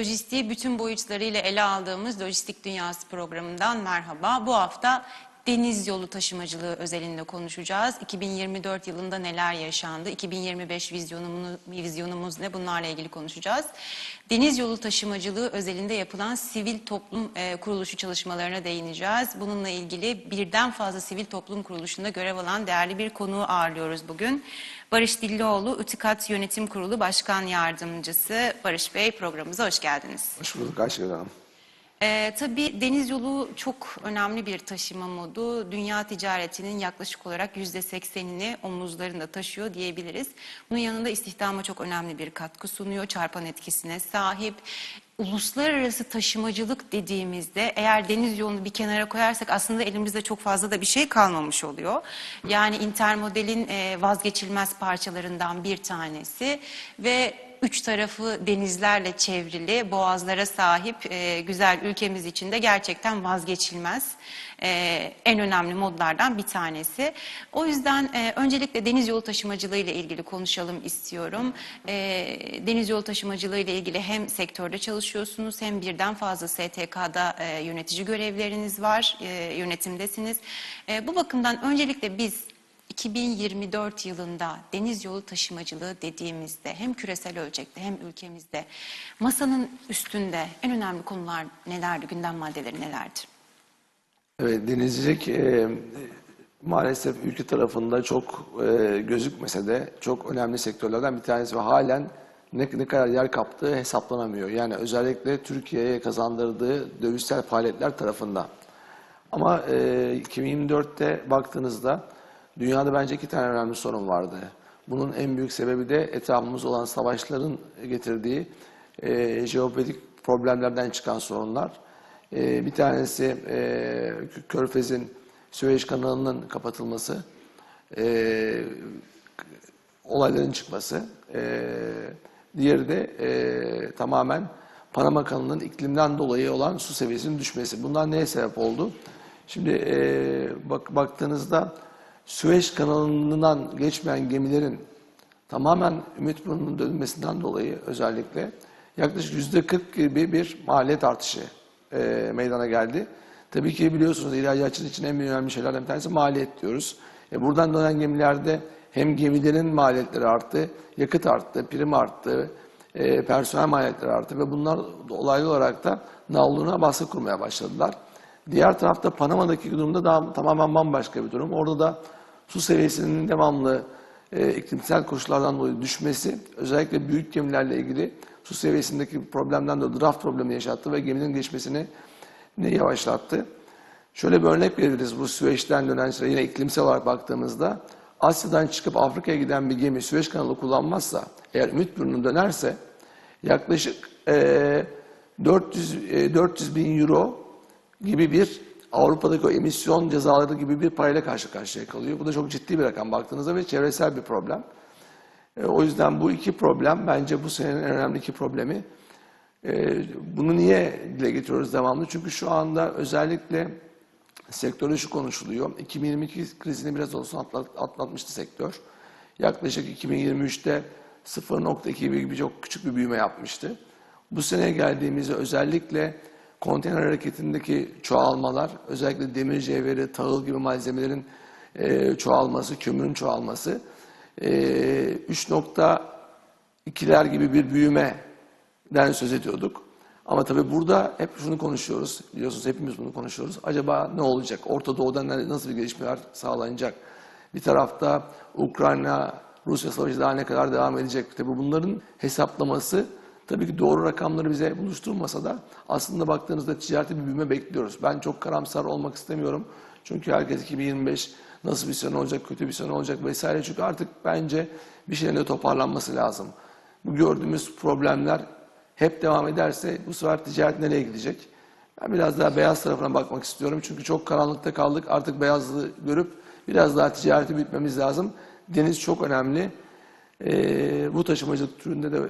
Lojistiği bütün boyutlarıyla ele aldığımız Lojistik Dünyası programından merhaba. Bu hafta deniz yolu taşımacılığı özelinde konuşacağız. 2024 yılında neler yaşandı? 2025 vizyonumuz, vizyonumuz ne? Bunlarla ilgili konuşacağız. Deniz yolu taşımacılığı özelinde yapılan sivil toplum e, kuruluşu çalışmalarına değineceğiz. Bununla ilgili birden fazla sivil toplum kuruluşunda görev alan değerli bir konuğu ağırlıyoruz bugün. Barış Dillioğlu, Utikat Yönetim Kurulu Başkan Yardımcısı. Barış Bey programımıza hoş geldiniz. Hoş bulduk Ayşegül. Ee, tabii deniz yolu çok önemli bir taşıma modu. Dünya ticaretinin yaklaşık olarak yüzde seksenini omuzlarında taşıyor diyebiliriz. Bunun yanında istihdama çok önemli bir katkı sunuyor. Çarpan etkisine sahip. Uluslararası taşımacılık dediğimizde eğer deniz yolunu bir kenara koyarsak aslında elimizde çok fazla da bir şey kalmamış oluyor. Yani intermodelin e, vazgeçilmez parçalarından bir tanesi ve üç tarafı denizlerle çevrili, boğazlara sahip e, güzel ülkemiz için de gerçekten vazgeçilmez e, en önemli modlardan bir tanesi. O yüzden e, öncelikle deniz yolu taşımacılığı ile ilgili konuşalım istiyorum. E, deniz yolu taşımacılığı ile ilgili hem sektörde çalışıyorsunuz hem birden fazla STK'da e, yönetici görevleriniz var, e, yönetimdesiniz. E, bu bakımdan öncelikle biz 2024 yılında deniz yolu taşımacılığı dediğimizde hem küresel ölçekte hem ülkemizde masanın üstünde en önemli konular nelerdi, gündem maddeleri nelerdi? Evet, denizcilik e, maalesef ülke tarafında çok e, gözükmese de çok önemli sektörlerden bir tanesi ve halen ne, ne kadar yer kaptığı hesaplanamıyor. Yani özellikle Türkiye'ye kazandırdığı dövizsel faaliyetler tarafında. Ama e, 2024'te baktığınızda dünyada bence iki tane önemli sorun vardı. Bunun en büyük sebebi de etrafımız olan savaşların getirdiği e, jeopolitik problemlerden çıkan sorunlar. E, bir tanesi e, Körfez'in Süveyş kanalının kapatılması, e, olayların çıkması. E, diğeri de e, tamamen Panama kanalının iklimden dolayı olan su seviyesinin düşmesi. Bunlar neye sebep oldu? Şimdi e, bak, baktığınızda Süveyş kanalından geçmeyen gemilerin tamamen Ümitburnu'nun dönmesinden dolayı özellikle yaklaşık yüzde 40 gibi bir maliyet artışı e, meydana geldi. Tabii ki biliyorsunuz ihracatçı için en önemli şeylerden bir tanesi maliyet diyoruz. E, buradan dönen gemilerde hem gemilerin maliyetleri arttı, yakıt arttı, prim arttı, e, personel maliyetleri arttı ve bunlar olaylı olarak da navluna baskı kurmaya başladılar. Diğer tarafta Panama'daki durumda daha tamamen bambaşka bir durum. Orada da su seviyesinin devamlı e, iklimsel koşullardan dolayı düşmesi, özellikle büyük gemilerle ilgili su seviyesindeki problemden dolayı draft problemi yaşattı ve geminin geçmesini ne yavaşlattı. Şöyle bir örnek veririz bu Süveyş'ten dönen süre yine iklimsel olarak baktığımızda Asya'dan çıkıp Afrika'ya giden bir gemi Süveyş kanalı kullanmazsa eğer Ümitburnu'na dönerse yaklaşık e, 400, e, 400 bin euro gibi bir Avrupa'daki o emisyon cezaları gibi bir parayla karşı karşıya kalıyor. Bu da çok ciddi bir rakam baktığınızda ve çevresel bir problem. E, o yüzden bu iki problem bence bu senenin en önemli iki problemi. E, bunu niye dile getiriyoruz devamlı? Çünkü şu anda özellikle sektörde şu konuşuluyor. 2022 krizini biraz olsun atlat, atlatmıştı sektör. Yaklaşık 2023'te 0.2 gibi çok küçük bir büyüme yapmıştı. Bu sene geldiğimizde özellikle konteyner hareketindeki çoğalmalar, özellikle demir cevheri, tahıl gibi malzemelerin e, çoğalması, kömürün çoğalması e, 3.2'ler gibi bir büyümeden söz ediyorduk. Ama tabii burada hep şunu konuşuyoruz, biliyorsunuz hepimiz bunu konuşuyoruz. Acaba ne olacak? Orta Doğu'dan nasıl bir gelişmeler sağlanacak? Bir tarafta Ukrayna, Rusya savaşı daha ne kadar devam edecek? Tabii bunların hesaplaması Tabii ki doğru rakamları bize buluşturmasa da aslında baktığınızda ticarette bir büyüme bekliyoruz. Ben çok karamsar olmak istemiyorum. Çünkü herkes 2025 nasıl bir sene olacak, kötü bir sene olacak vesaire. Çünkü artık bence bir şeylerin de toparlanması lazım. Bu gördüğümüz problemler hep devam ederse bu sefer ticaret nereye gidecek? Ben biraz daha beyaz tarafına bakmak istiyorum. Çünkü çok karanlıkta kaldık. Artık beyazlığı görüp biraz daha ticareti bitmemiz lazım. Deniz çok önemli. Ee, bu taşımacılık türünde de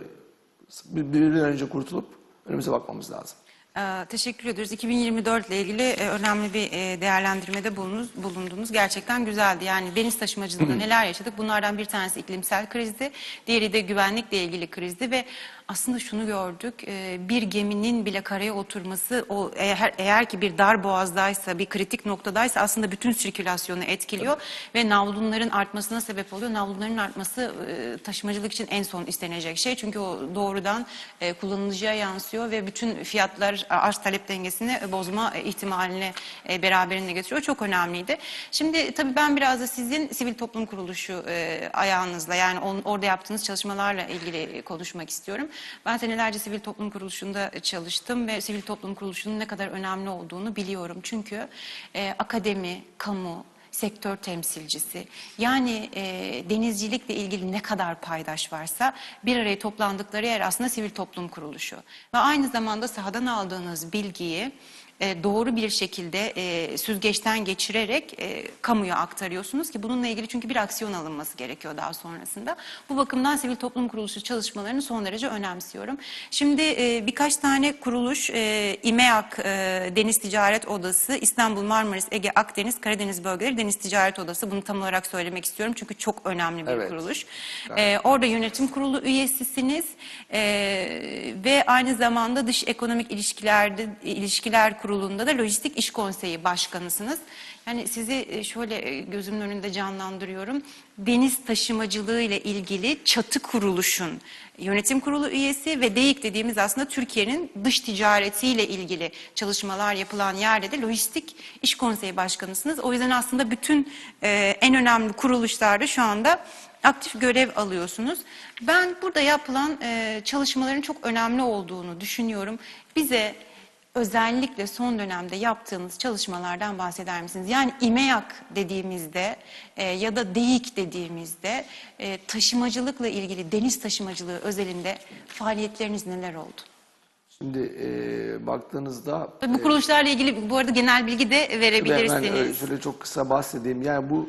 birbirinden önce kurtulup önümüze bakmamız lazım. Ee, Teşekkür ediyoruz. 2024 ile ilgili e, önemli bir e, değerlendirmede bulundunuz. bulundunuz. Gerçekten güzeldi. Yani deniz taşımacılığında neler yaşadık? Bunlardan bir tanesi iklimsel krizdi. Diğeri de güvenlikle ilgili krizdi ve aslında şunu gördük. e, Bir geminin bile karaya oturması o eğer, eğer ki bir dar boğazdaysa, bir kritik noktadaysa aslında bütün sirkülasyonu etkiliyor ve navlunların artmasına sebep oluyor. Navlunların artması e, taşımacılık için en son istenecek şey. Çünkü o doğrudan e, kullanıcıya yansıyor ve bütün fiyatlar arz talep dengesini bozma ihtimalini beraberinde getiriyor. Çok önemliydi. Şimdi tabii ben biraz da sizin sivil toplum kuruluşu ayağınızla yani on- orada yaptığınız çalışmalarla ilgili konuşmak istiyorum. Ben senelerce sivil toplum kuruluşunda çalıştım ve sivil toplum kuruluşunun ne kadar önemli olduğunu biliyorum. Çünkü e, akademi, kamu, sektör temsilcisi yani e, denizcilikle ilgili ne kadar paydaş varsa bir araya toplandıkları yer aslında sivil toplum kuruluşu. Ve aynı zamanda sahadan aldığınız bilgiyi e, doğru bir şekilde e, süzgeçten geçirerek e, kamuya aktarıyorsunuz ki bununla ilgili çünkü bir aksiyon alınması gerekiyor daha sonrasında. Bu bakımdan sivil toplum kuruluşu çalışmalarını son derece önemsiyorum. Şimdi e, birkaç tane kuruluş e, İMEAK e, Deniz Ticaret Odası, İstanbul Marmaris Ege Akdeniz Karadeniz Bölgeleri Deniz Ticaret Odası bunu tam olarak söylemek istiyorum çünkü çok önemli bir Evet. kuruluş. E, orada yönetim kurulu üyesisiniz e, ve aynı zamanda dış ekonomik ilişkilerde ilişkiler kurulunda da lojistik iş konseyi başkanısınız. Yani sizi e, şöyle e, gözümün önünde canlandırıyorum. Deniz taşımacılığı ile ilgili çatı kuruluşun yönetim kurulu üyesi ve DEİK dediğimiz aslında Türkiye'nin dış ticaretiyle ilgili çalışmalar yapılan yerde de lojistik iş konseyi başkanısınız. O yüzden aslında bütün e, en önemli kuruluşlarda şu anda aktif görev alıyorsunuz. Ben burada yapılan çalışmaların çok önemli olduğunu düşünüyorum. Bize özellikle son dönemde yaptığınız çalışmalardan bahseder misiniz? Yani İMEAK dediğimizde e, ya da DEİK dediğimizde e, taşımacılıkla ilgili deniz taşımacılığı özelinde faaliyetleriniz neler oldu? Şimdi e, baktığınızda Bu kuruluşlarla ilgili bu arada genel bilgi de hemen verebilirsiniz. öyle şöyle çok kısa bahsedeyim. Yani bu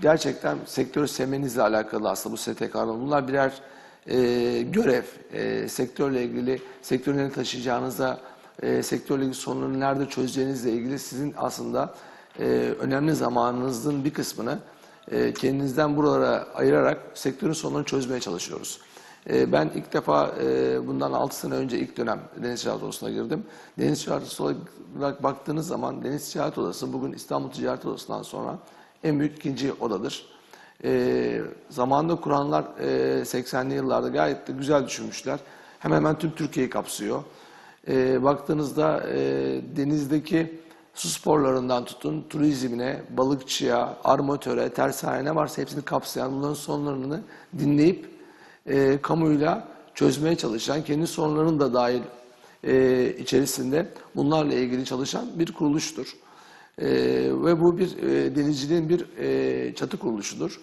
gerçekten sektör semenizle alakalı aslında bu STK'nın. Bunlar birer e, görev. E, sektörle ilgili, sektörü nereye taşıyacağınıza, e, sektörle ilgili sorunları nerede çözeceğinizle ilgili sizin aslında e, önemli zamanınızın bir kısmını e, kendinizden buralara ayırarak sektörün sorunlarını çözmeye çalışıyoruz. E, Ben ilk defa e, bundan 6 sene önce ilk dönem Deniz Ticaret Odası'na girdim. Deniz Ticaret Odası olarak baktığınız zaman Deniz Ticaret Odası bugün İstanbul Ticaret Odası'ndan sonra en büyük ikinci odadır. E, zamanında kuranlar e, 80'li yıllarda gayet de güzel düşünmüşler. Hemen hemen tüm Türkiye'yi kapsıyor. E, baktığınızda e, denizdeki su sporlarından tutun turizmine, balıkçıya, armatöre, tersane ne varsa hepsini kapsayan bunların sorunlarını dinleyip e, kamuyla çözmeye çalışan, kendi sorunlarının da dahil e, içerisinde bunlarla ilgili çalışan bir kuruluştur. E, ve bu bir e, denizciliğin bir e, çatı kuruluşudur.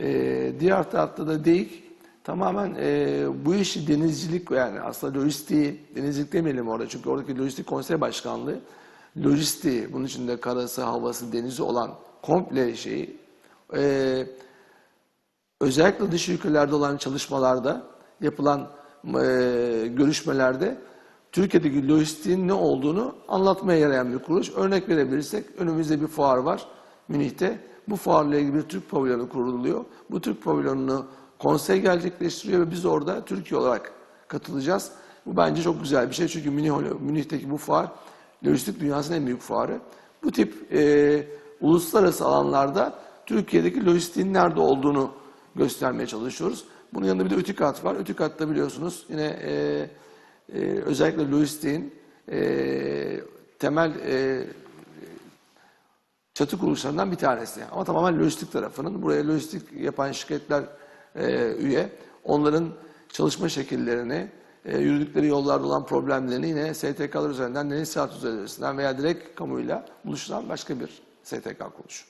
E, diğer tarafta da DEİK tamamen e, bu işi denizcilik yani aslında lojistiği, denizcilik demeyelim orada çünkü oradaki lojistik konsey başkanlığı lojistiği, bunun içinde karası, havası, denizi olan komple şeyi e, özellikle dış ülkelerde olan çalışmalarda yapılan e, görüşmelerde Türkiye'deki lojistiğin ne olduğunu anlatmaya yarayan bir kuruluş. Örnek verebilirsek önümüzde bir fuar var Münih'te. Bu fuarla ilgili bir Türk pavilyonu kuruluyor. Bu Türk pavilyonunu konsey gerçekleştiriyor ve biz orada Türkiye olarak katılacağız. Bu bence çok güzel bir şey çünkü Münih, Münih'teki bu fuar lojistik dünyasının en büyük fuarı. Bu tip e, uluslararası alanlarda Türkiye'deki lojistiğin nerede olduğunu göstermeye çalışıyoruz. Bunun yanında bir de ÜTİKAT var. ÜTİKAT'ta biliyorsunuz yine e, e, özellikle lojistiğin e, temel e, çatı kuruluşlarından bir tanesi. Ama tamamen lojistik tarafının. Buraya lojistik yapan şirketler e, üye. Onların çalışma şekillerini, e, yürüdükleri yollarda olan problemlerini yine STK'lar üzerinden, deniz saat üzerinden veya direkt kamuyla buluşturan başka bir STK kuruluşu.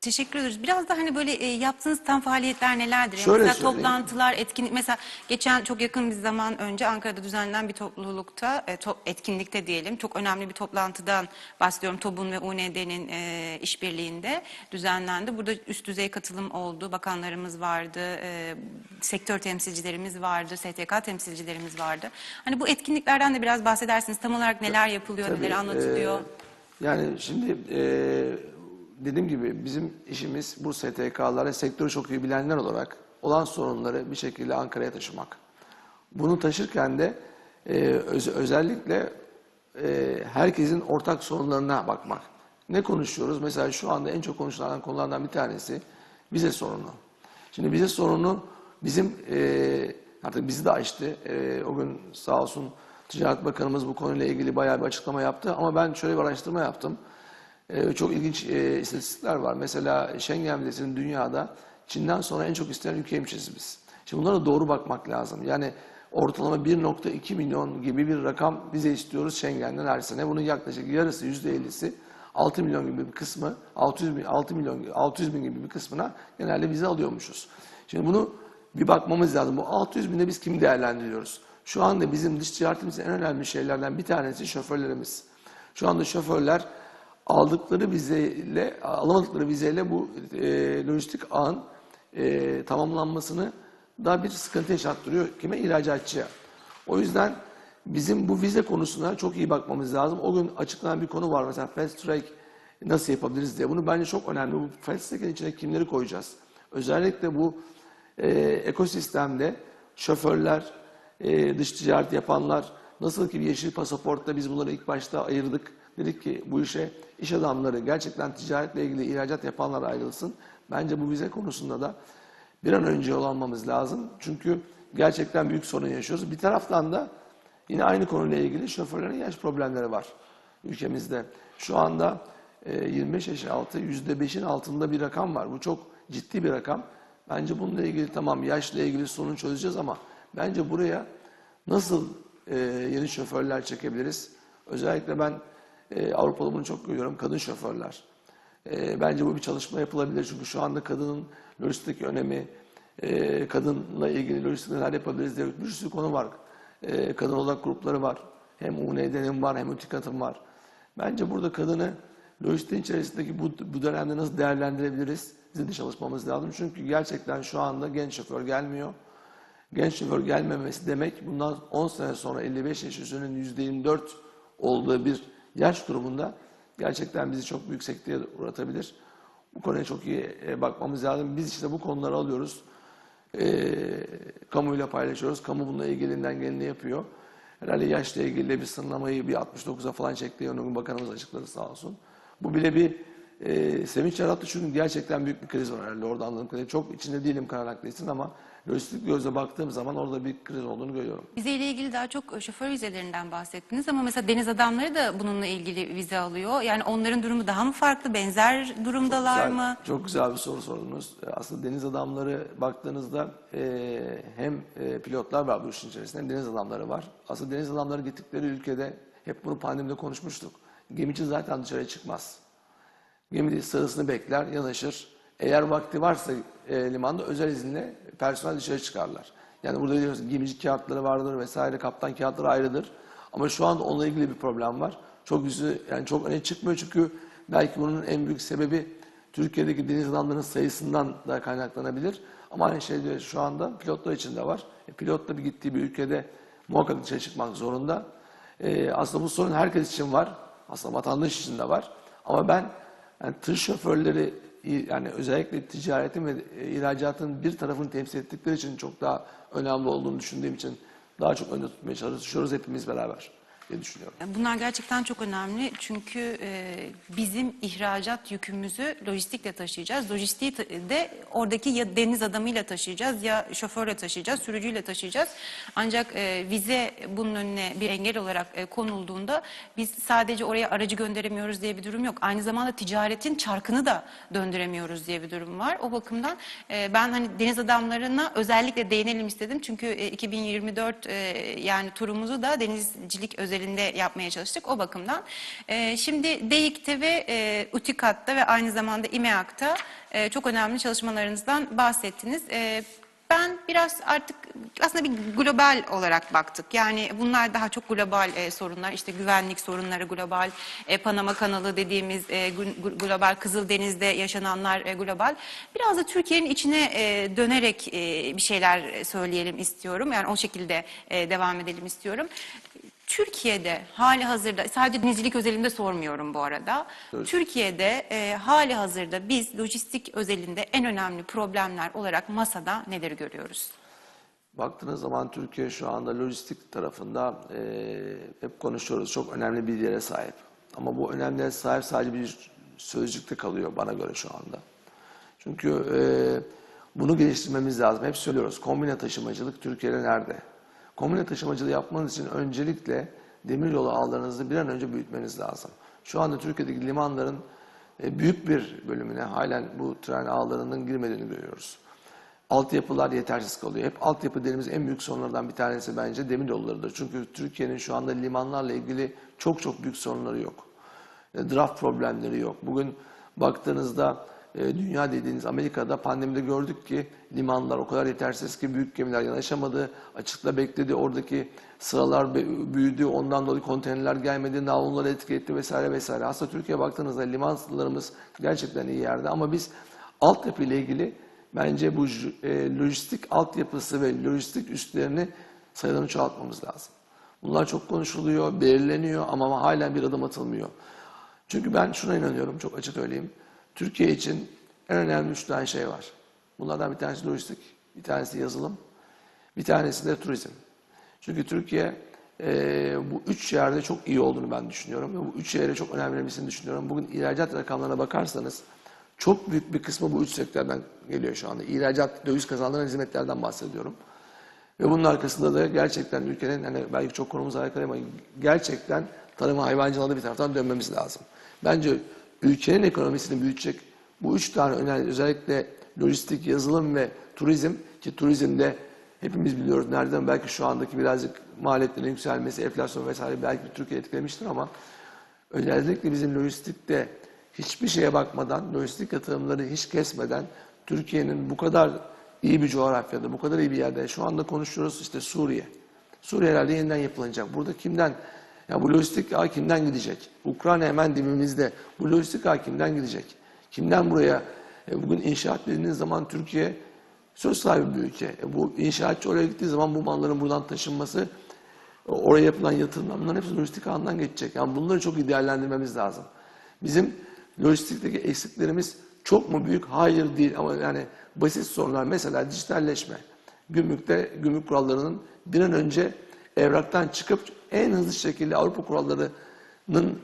Teşekkür ederiz. Biraz da hani böyle e, yaptığınız tam faaliyetler nelerdir? Yani Şöyle mesela söyleyeyim. toplantılar, etkinlik. Mesela geçen çok yakın bir zaman önce Ankara'da düzenlenen bir toplulukta, e, to- etkinlikte diyelim, çok önemli bir toplantıdan bahsediyorum. TOB'un ve UND'nin e, işbirliğinde düzenlendi. Burada üst düzey katılım oldu. Bakanlarımız vardı, e, sektör temsilcilerimiz vardı, STK temsilcilerimiz vardı. Hani bu etkinliklerden de biraz bahsedersiniz. Tam olarak neler yapılıyor, Tabii, neler anlatılıyor? e, yani şimdi e, dediğim gibi bizim işimiz bu STK'lara sektörü çok iyi bilenler olarak olan sorunları bir şekilde Ankara'ya taşımak. Bunu taşırken de e, öz- özellikle e, herkesin ortak sorunlarına bakmak. Ne konuşuyoruz? Mesela şu anda en çok konuşulan konulardan bir tanesi vize sorunu. Şimdi vize sorunu bizim e, artık bizi de açtı. E, o gün sağ olsun Ticaret Bakanımız bu konuyla ilgili bayağı bir açıklama yaptı. Ama ben şöyle bir araştırma yaptım. E, çok ilginç e, istatistikler var. Mesela Schengen vizesinin dünyada Çin'den sonra en çok istenen ülkeymişiz biz. Şimdi bunlara doğru bakmak lazım. Yani ortalama 1.2 milyon gibi bir rakam vize istiyoruz Schengen'den her sene. Bunun yaklaşık yarısı, %50'si 6 milyon gibi bir kısmı, 600 bin, 6 milyon, 600 bin gibi bir kısmına genelde vize alıyormuşuz. Şimdi bunu bir bakmamız lazım. Bu 600 binde biz kimi değerlendiriyoruz? Şu anda bizim dış ticaretimizin en önemli şeylerden bir tanesi şoförlerimiz. Şu anda şoförler aldıkları vizeyle, alamadıkları vizeyle bu e, lojistik ağın e, tamamlanmasını daha bir sıkıntı yaşattırıyor. Kime? İhracatçıya. O yüzden bizim bu vize konusuna çok iyi bakmamız lazım. O gün açıklanan bir konu var mesela fast track nasıl yapabiliriz diye. Bunu bence çok önemli. Bu fast track'in içine kimleri koyacağız? Özellikle bu e, ekosistemde şoförler, e, dış ticaret yapanlar, nasıl ki bir yeşil pasaportta biz bunları ilk başta ayırdık. Dedik ki bu işe iş adamları, gerçekten ticaretle ilgili ihracat yapanlar ayrılsın. Bence bu vize konusunda da bir an önce yol almamız lazım. Çünkü gerçekten büyük sorun yaşıyoruz. Bir taraftan da yine aynı konuyla ilgili şoförlerin yaş problemleri var ülkemizde. Şu anda e, 25 yaş altı %5'in altında bir rakam var. Bu çok ciddi bir rakam. Bence bununla ilgili tamam yaşla ilgili sorunu çözeceğiz ama bence buraya nasıl e, yeni şoförler çekebiliriz? Özellikle ben e, Avrupa'da bunu çok görüyorum. Kadın şoförler. E, bence bu bir çalışma yapılabilir. Çünkü şu anda kadının lojistik önemi, e, kadınla ilgili lojistik neler yapabiliriz diye bir sürü konu var. E, kadın odak grupları var. Hem UNED'nin var hem UTİKAT'ın var. Bence burada kadını lojistiğin içerisindeki bu, bu dönemde nasıl değerlendirebiliriz? Bizim de çalışmamız lazım. Çünkü gerçekten şu anda genç şoför gelmiyor. Genç şoför gelmemesi demek bundan 10 sene sonra 55 yaş üzerinin %24 olduğu bir yaş grubunda gerçekten bizi çok büyük sekteye uğratabilir. Bu konuya çok iyi e, bakmamız lazım. Biz işte bu konuları alıyoruz. E, kamuyla paylaşıyoruz. Kamu bununla ilgilinden geleni yapıyor. Herhalde yaşla ilgili bir sınırlamayı bir 69'a falan çekti. Onu bakanımız açıkladı sağ olsun. Bu bile bir e, sevinç yarattı çünkü gerçekten büyük bir kriz var herhalde orada anladığım kadarıyla. Çok içinde değilim Nakliyesi'nin ama lojistik gözle baktığım zaman orada bir kriz olduğunu görüyorum. Vize ile ilgili daha çok e, şoför vizelerinden bahsettiniz ama mesela deniz adamları da bununla ilgili vize alıyor. Yani onların durumu daha mı farklı, benzer durumdalar Güzel, mı? Çok güzel bir soru sordunuz. E, Aslında deniz adamları baktığınızda e, hem e, pilotlar var bu işin içerisinde hem deniz adamları var. Aslında deniz adamları gittikleri ülkede hep bunu pandemide konuşmuştuk. Gemici zaten dışarı çıkmaz. Gemi sırasını bekler, yanaşır. Eğer vakti varsa e, limanda özel izinle personel dışarı çıkarlar. Yani burada diyoruz gemici kağıtları vardır vesaire, kaptan kağıtları ayrıdır. Ama şu anda onunla ilgili bir problem var. Çok yüzü yani çok öne çıkmıyor çünkü belki bunun en büyük sebebi Türkiye'deki deniz adamlarının sayısından da kaynaklanabilir. Ama aynı şey diyor şu anda pilotlar için de var. E, pilot da bir gittiği bir ülkede muhakkak dışarı çıkmak zorunda. E, aslında bu sorun herkes için var. Aslında vatandaş için de var. Ama ben yani tır şoförleri yani özellikle ticaretin ve e, ihracatın bir tarafını temsil ettikleri için çok daha önemli olduğunu düşündüğüm için daha çok önde tutmaya çalışıyoruz hepimiz beraber diye düşünüyorum. Bunlar gerçekten çok önemli çünkü e, bizim ihracat yükümüzü lojistikle taşıyacağız. Lojistiği de oradaki ya deniz adamıyla taşıyacağız ya şoförle taşıyacağız, sürücüyle taşıyacağız. Ancak e, vize bunun önüne bir engel olarak e, konulduğunda biz sadece oraya aracı gönderemiyoruz diye bir durum yok. Aynı zamanda ticaretin çarkını da döndüremiyoruz diye bir durum var. O bakımdan ben hani deniz adamlarına özellikle değinelim istedim. Çünkü e, 2024 e, yani turumuzu da denizcilik özelinde özelinde yapmaya çalıştık o bakımdan. E, şimdi DEİK'te ve e, UTİKAD'da ve aynı zamanda İMEAK'ta e, çok önemli çalışmalarınızdan bahsettiniz. E, ben biraz artık aslında bir global olarak baktık. Yani bunlar daha çok global e, sorunlar. İşte güvenlik sorunları global, e, Panama kanalı dediğimiz e, gl- global, Kızıldeniz'de yaşananlar e, global. Biraz da Türkiye'nin içine e, dönerek e, bir şeyler söyleyelim istiyorum. Yani o şekilde e, devam edelim istiyorum. Türkiye'de hali hazırda sadece denizcilik özelinde sormuyorum bu arada. Türkiye'de e, hali hazırda biz lojistik özelinde en önemli problemler olarak masada neleri görüyoruz? Baktığınız zaman Türkiye şu anda lojistik tarafında e, hep konuşuyoruz. Çok önemli bir yere sahip. Ama bu önemli sahip sadece bir sözcükte kalıyor bana göre şu anda. Çünkü e, bunu geliştirmemiz lazım. Hep söylüyoruz. Kombine taşımacılık Türkiye'de nerede? Kombine taşımacılığı yapmanız için öncelikle demiryolu ağlarınızı bir an önce büyütmeniz lazım. Şu anda Türkiye'deki limanların e, büyük bir bölümüne halen bu tren ağlarının girmediğini görüyoruz. Altyapılar yetersiz kalıyor. Hep altyapı dediğimiz en büyük sorunlardan bir tanesi bence demir yollarıdır. Çünkü Türkiye'nin şu anda limanlarla ilgili çok çok büyük sorunları yok. E, Draft problemleri yok. Bugün baktığınızda dünya dediğiniz Amerika'da pandemide gördük ki limanlar o kadar yetersiz ki büyük gemiler yanaşamadı. Açıkta bekledi. Oradaki sıralar büyüdü. Ondan dolayı konteynerler gelmedi. Navlunları etki vesaire vesaire. Aslında Türkiye'ye baktığınızda limanlarımız gerçekten iyi yerde ama biz altyapı ile ilgili bence bu e, lojistik altyapısı ve lojistik üstlerini sayılarını çoğaltmamız lazım. Bunlar çok konuşuluyor, belirleniyor ama halen bir adım atılmıyor. Çünkü ben şuna inanıyorum, çok açık söyleyeyim. Türkiye için en önemli üç tane şey var. Bunlardan bir tanesi lojistik, bir tanesi yazılım, bir tanesi de turizm. Çünkü Türkiye e, bu üç yerde çok iyi olduğunu ben düşünüyorum. Ve bu üç yere çok önemli düşünüyorum. Bugün ihracat rakamlarına bakarsanız çok büyük bir kısmı bu üç sektörden geliyor şu anda. İhracat, döviz kazandıran hizmetlerden bahsediyorum. Ve bunun arkasında da gerçekten ülkenin hani belki çok konumuz alakalı ama gerçekten tarıma hayvancılığa bir taraftan dönmemiz lazım. Bence ülkenin ekonomisini büyütecek bu üç tane önemli özellikle lojistik, yazılım ve turizm ki turizmde hepimiz biliyoruz nereden belki şu andaki birazcık maliyetlerin yükselmesi, enflasyon vesaire belki Türkiye etkilemiştir ama özellikle bizim lojistikte hiçbir şeye bakmadan, lojistik yatırımları hiç kesmeden Türkiye'nin bu kadar iyi bir coğrafyada, bu kadar iyi bir yerde şu anda konuşuyoruz işte Suriye. Suriye herhalde yeniden yapılacak. Burada kimden? Ya bu lojistik ağ kimden gidecek? Ukrayna hemen dibimizde. Bu lojistik ağ kimden gidecek? Kimden buraya? E bugün inşaat dediğiniz zaman Türkiye söz sahibi bir ülke. E bu inşaatçı oraya gittiği zaman bu malların buradan taşınması, oraya yapılan yatırımlar bunların hepsi lojistik ağından geçecek. Yani bunları çok iyi değerlendirmemiz lazım. Bizim lojistikteki eksiklerimiz çok mu büyük? Hayır değil ama yani basit sorunlar. Mesela dijitalleşme. Gümrükte gümrük kurallarının bir an önce evraktan çıkıp en hızlı şekilde Avrupa kurallarının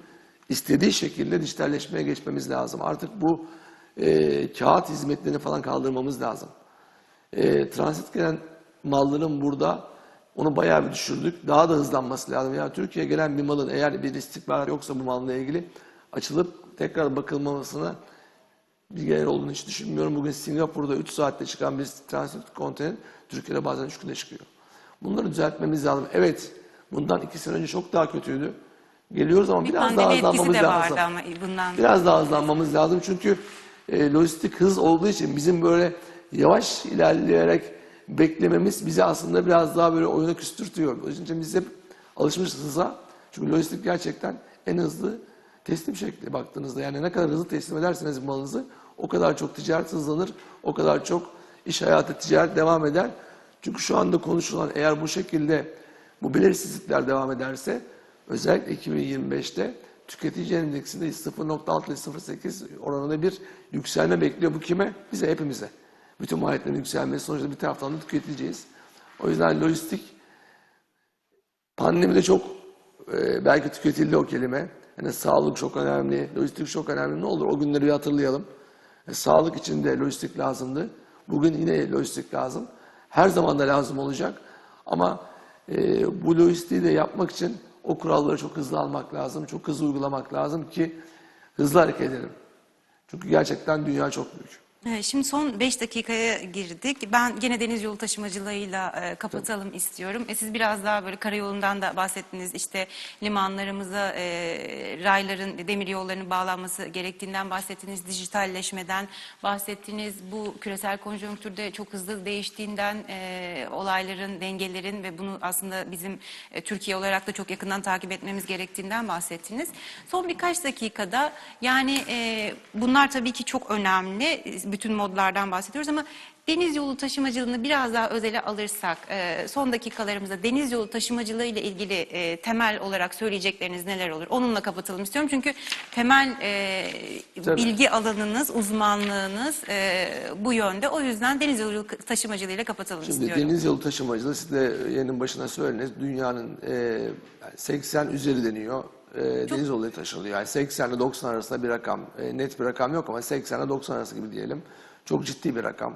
istediği şekilde dijitalleşmeye geçmemiz lazım. Artık bu e, kağıt hizmetlerini falan kaldırmamız lazım. E, transit gelen malların burada onu bayağı bir düşürdük. Daha da hızlanması lazım. Ya Türkiye'ye gelen bir malın eğer bir istikrar yoksa bu malla ilgili açılıp tekrar bakılmamasına bir gelir olduğunu hiç düşünmüyorum. Bugün Singapur'da 3 saatte çıkan bir transit konteyner Türkiye'de bazen 3 günde çıkıyor. Bunları düzeltmemiz lazım. Evet, bundan 2 sene önce çok daha kötüydü. Geliyoruz ama Bir biraz daha hızlanmamız lazım. ama bundan Biraz daha hızlanmamız lazım çünkü e, lojistik hız olduğu için bizim böyle yavaş ilerleyerek beklememiz bizi aslında biraz daha böyle oyuna küstürtüyor. O yüzden biz hep alışmışız hıza. Çünkü lojistik gerçekten en hızlı teslim şekli baktığınızda. Yani ne kadar hızlı teslim ederseniz malınızı o kadar çok ticaret hızlanır, o kadar çok iş hayatı ticaret devam eder. Çünkü şu anda konuşulan eğer bu şekilde bu belirsizlikler devam ederse özellikle 2025'te tüketici endeksinde 0.6 ile 0.8 oranında bir yükselme bekliyor. Bu kime? Bize, hepimize. Bütün maliyetlerin yükselmesi sonuçta bir taraftan da tüketeceğiz. O yüzden lojistik pandemide çok e, belki tüketildi o kelime. Yani sağlık çok önemli, lojistik çok önemli. Ne olur o günleri bir hatırlayalım. E, sağlık için de lojistik lazımdı. Bugün yine lojistik lazım. Her zaman da lazım olacak. Ama e, bu lojistiği de yapmak için o kuralları çok hızlı almak lazım. Çok hızlı uygulamak lazım ki hızlı hareket edelim. Çünkü gerçekten dünya çok büyük. Ee, Şimdi son 5 dakikaya girdik. Ben gene deniz yolu taşımacılığıyla e, kapatalım istiyorum. E, siz biraz daha böyle karayolundan da bahsettiniz. İşte limanlarımıza e, rayların, demir yollarının bağlanması gerektiğinden bahsettiniz. Dijitalleşmeden bahsettiniz. Bu küresel konjonktürde çok hızlı değiştiğinden e, olayların, dengelerin ve bunu aslında bizim e, Türkiye olarak da çok yakından takip etmemiz gerektiğinden bahsettiniz. Son birkaç dakikada yani e, bunlar tabii ki çok önemli. Bütün modlardan bahsediyoruz ama deniz yolu taşımacılığını biraz daha özele alırsak e, son dakikalarımızda deniz yolu taşımacılığı ile ilgili e, temel olarak söyleyecekleriniz neler olur? Onunla kapatalım istiyorum. Çünkü temel e, Tabii. bilgi alanınız, uzmanlığınız e, bu yönde. O yüzden deniz yolu taşımacılığıyla kapatalım Şimdi istiyorum. deniz yolu taşımacılığı siz de yayının başına söylediniz. Dünyanın e, yani 80 üzeri deniyor. E, deniz yolları taşınılıyor. Yani 80 ile 90 arasında bir rakam. E, net bir rakam yok ama 80 ile 90 arası gibi diyelim. Çok ciddi bir rakam.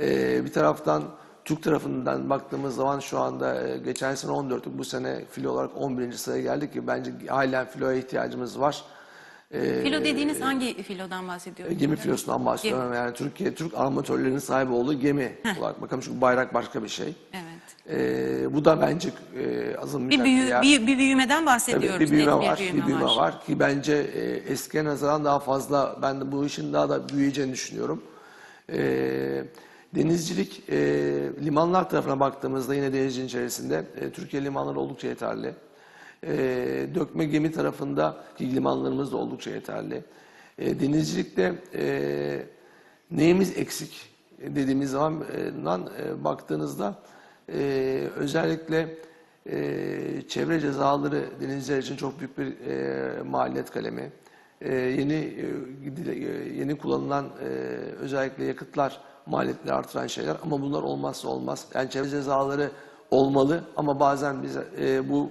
E, bir taraftan Türk tarafından baktığımız zaman şu anda e, geçen sene 14'lük bu sene filo olarak 11. sıraya geldik ki bence halen filoya ihtiyacımız var. E, Filo dediğiniz hangi filodan bahsediyorsunuz? Gemi filosundan bahsediyorum. Yani Türkiye, Türk armatörlerinin sahibi olduğu gemi olarak bakalım çünkü bayrak başka bir şey. Evet. Ee, bu da bence e, azınmayacak Bir, büyü, bir, bir büyümeden Tabii bahsediyoruz. bir büyüme var, büyüme bir büyüme var. ki bence e, eskiye nazaran daha fazla ben de bu işin daha da büyüyeceğini düşünüyorum. Ee, denizcilik e, limanlar tarafına baktığımızda yine denizciliğin içerisinde e, Türkiye limanları oldukça yeterli. E, dökme gemi tarafında ki limanlarımız da oldukça yeterli. E, denizcilikte e, neyimiz eksik dediğimiz zaman e, e, baktığınızda e, özellikle e, çevre cezaları denizciler için çok büyük bir e, maliyet kalemi. E, yeni e, e, yeni kullanılan e, özellikle yakıtlar maliyetleri artıran şeyler ama bunlar olmazsa olmaz. Yani çevre cezaları olmalı ama bazen biz e, bu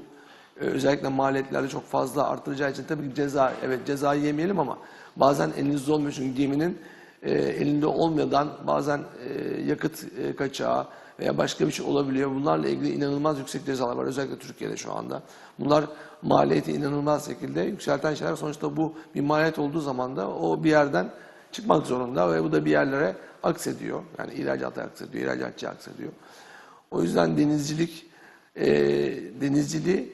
e, özellikle maliyetleri çok fazla artıracağı için tabii ki ceza evet cezayı yemeyelim ama bazen elinizde olmuyor çünkü geminin e, elinde olmadan bazen e, yakıt e, kaçağı veya başka bir şey olabiliyor. Bunlarla ilgili inanılmaz yüksek cezalar var özellikle Türkiye'de şu anda. Bunlar maliyeti inanılmaz şekilde yükselten şeyler. Sonuçta bu bir maliyet olduğu zaman da o bir yerden çıkmak zorunda ve bu da bir yerlere aksediyor. Yani ihracata aksediyor, ihracatçıya aksediyor. O yüzden denizcilik, e, denizciliği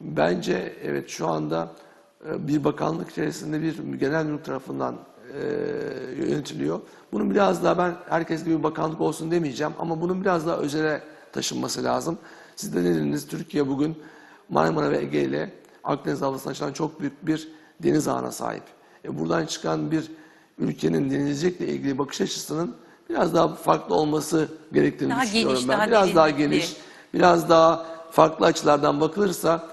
bence evet şu anda e, bir bakanlık içerisinde bir genel müdür tarafından e, yönetiliyor. Bunun biraz daha ben herkes gibi bir bakanlık olsun demeyeceğim ama bunun biraz daha özele taşınması lazım. Siz de dediniz? Türkiye bugün Marmara ve Ege ile Akdeniz havzasına açılan çok büyük bir deniz ağına sahip. E, buradan çıkan bir ülkenin denizcilikle ilgili bakış açısının biraz daha farklı olması gerektiğini Daha düşünüyorum geniş, ben. daha biraz daha geniş, biraz daha farklı açılardan bakılırsa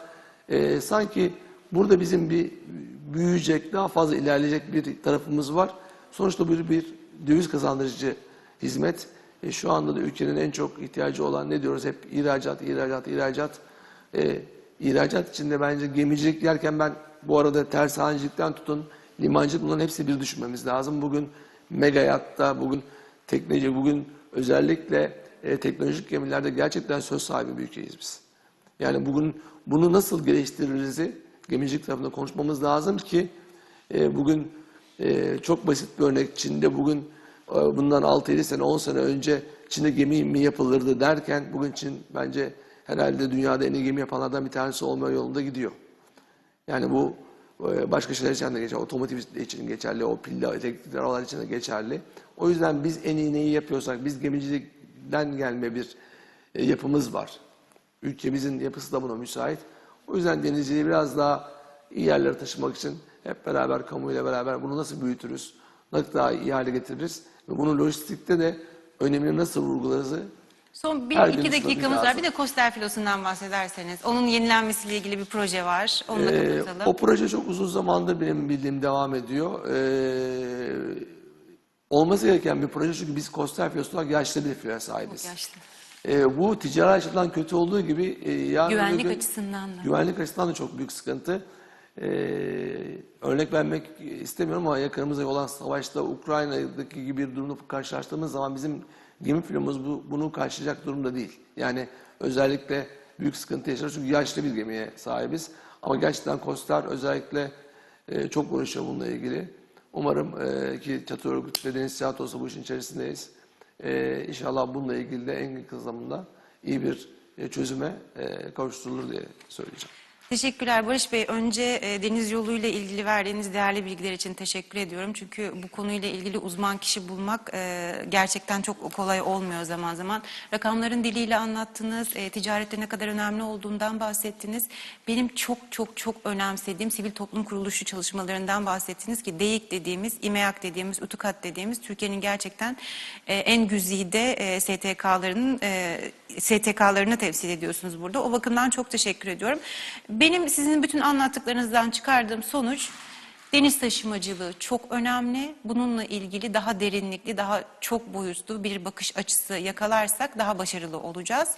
e, sanki burada bizim bir büyüyecek, daha fazla ilerleyecek bir tarafımız var. Sonuçta bir, bir döviz kazandırıcı hizmet. E, şu anda da ülkenin en çok ihtiyacı olan ne diyoruz hep ihracat, ihracat, ihracat. E, ihracat içinde bence gemicilik derken ben bu arada tersanecilikten tutun limancılık bunların hepsi bir düşünmemiz lazım. Bugün mega yatta, bugün tekneci, bugün özellikle e, teknolojik gemilerde gerçekten söz sahibi bir ülkeyiz biz. Yani bugün bunu nasıl geliştiririzi gemicilik tarafında konuşmamız lazım ki e, bugün e, çok basit bir örnek Çin'de bugün e, bundan 6-7 sene 10 sene önce Çin'de gemi mi yapılırdı derken bugün Çin bence herhalde dünyada en iyi gemi yapanlardan bir tanesi olma yolunda gidiyor. Yani bu e, başka şeyler için de geçerli, otomotiv için geçerli, o pilli elektrikli arabalar için de geçerli. O yüzden biz en iyi neyi yapıyorsak, biz gemicilikten gelme bir e, yapımız var. Ülkemizin yapısı da buna müsait. O yüzden denizciliği biraz daha iyi yerlere taşımak için hep beraber kamuyla beraber bunu nasıl büyütürüz, nasıl daha iyi hale getiririz ve bunu lojistikte de önemini nasıl vurgularızı Son bir Her iki dakikamız var. Bir de Koster filosundan bahsederseniz. Onun yenilenmesiyle ilgili bir proje var. Onunla Ee, kapatalım. o proje çok uzun zamandır benim bildiğim devam ediyor. Ee, olması gereken bir proje çünkü biz Koster Filosu olarak yaşlı bir filoya sahibiz. Yaşlı. Ee, bu ticari açıdan kötü olduğu gibi e, yarın Güvenlik gün- açısından da. Güvenlik açısından da çok büyük sıkıntı. Ee, örnek vermek istemiyorum ama yakınımızda olan savaşta Ukrayna'daki gibi bir durumla karşılaştığımız zaman bizim gemi filomuz bu, bunu karşılayacak durumda değil. Yani özellikle büyük sıkıntı yaşarız çünkü yaşlı bir gemiye sahibiz. Ama gerçekten Kostar özellikle e, çok uğraşıyor bununla ilgili. Umarım e, ki Çatı Örgüt ve Deniz Tiyatrosu bu işin içerisindeyiz. E, inşallah bununla ilgili de en kısa zamanda iyi bir e, çözüme e, kavuşturulur diye söyleyeceğim. Teşekkürler Barış Bey. Önce e, deniz yoluyla ilgili verdiğiniz değerli bilgiler için teşekkür ediyorum. Çünkü bu konuyla ilgili uzman kişi bulmak e, gerçekten çok kolay olmuyor zaman zaman. Rakamların diliyle anlattınız, e, ticarette ne kadar önemli olduğundan bahsettiniz. Benim çok çok çok önemsediğim sivil toplum kuruluşu çalışmalarından bahsettiniz ki DEİK dediğimiz, İMEAK dediğimiz, UTUKAT dediğimiz Türkiye'nin gerçekten e, en güzide e, STK'larının e, STK'larını temsil ediyorsunuz burada. O bakımdan çok teşekkür ediyorum. Benim sizin bütün anlattıklarınızdan çıkardığım sonuç deniz taşımacılığı çok önemli. Bununla ilgili daha derinlikli, daha çok boyutlu bir bakış açısı yakalarsak daha başarılı olacağız.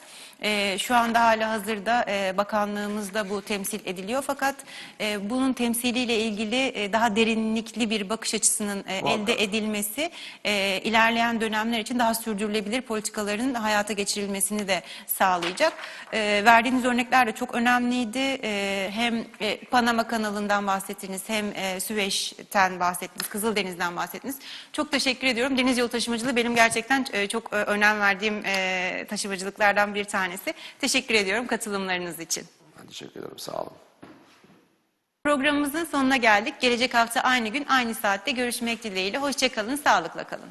Ee, şu anda hala hazırda e, bakanlığımızda bu temsil ediliyor fakat e, bunun temsiliyle ilgili e, daha derinlikli bir bakış açısının e, elde edilmesi e, ilerleyen dönemler için daha sürdürülebilir politikaların hayata geçirilmesini de sağlayacak. E, verdiğiniz örnekler de çok önemliydi. E, hem e, Panama kanalından bahsettiniz hem e, Süveyş'ten bahsettiniz, Kızıldeniz'den bahsettiniz. Çok teşekkür ediyorum. Deniz yolu taşımacılığı benim gerçekten e, çok e, önem verdiğim e, taşımacılıklardan bir tanesi. Teşekkür ediyorum katılımlarınız için. Ben teşekkür ederim. Sağ olun. Programımızın sonuna geldik. Gelecek hafta aynı gün aynı saatte görüşmek dileğiyle. Hoşçakalın, sağlıkla kalın.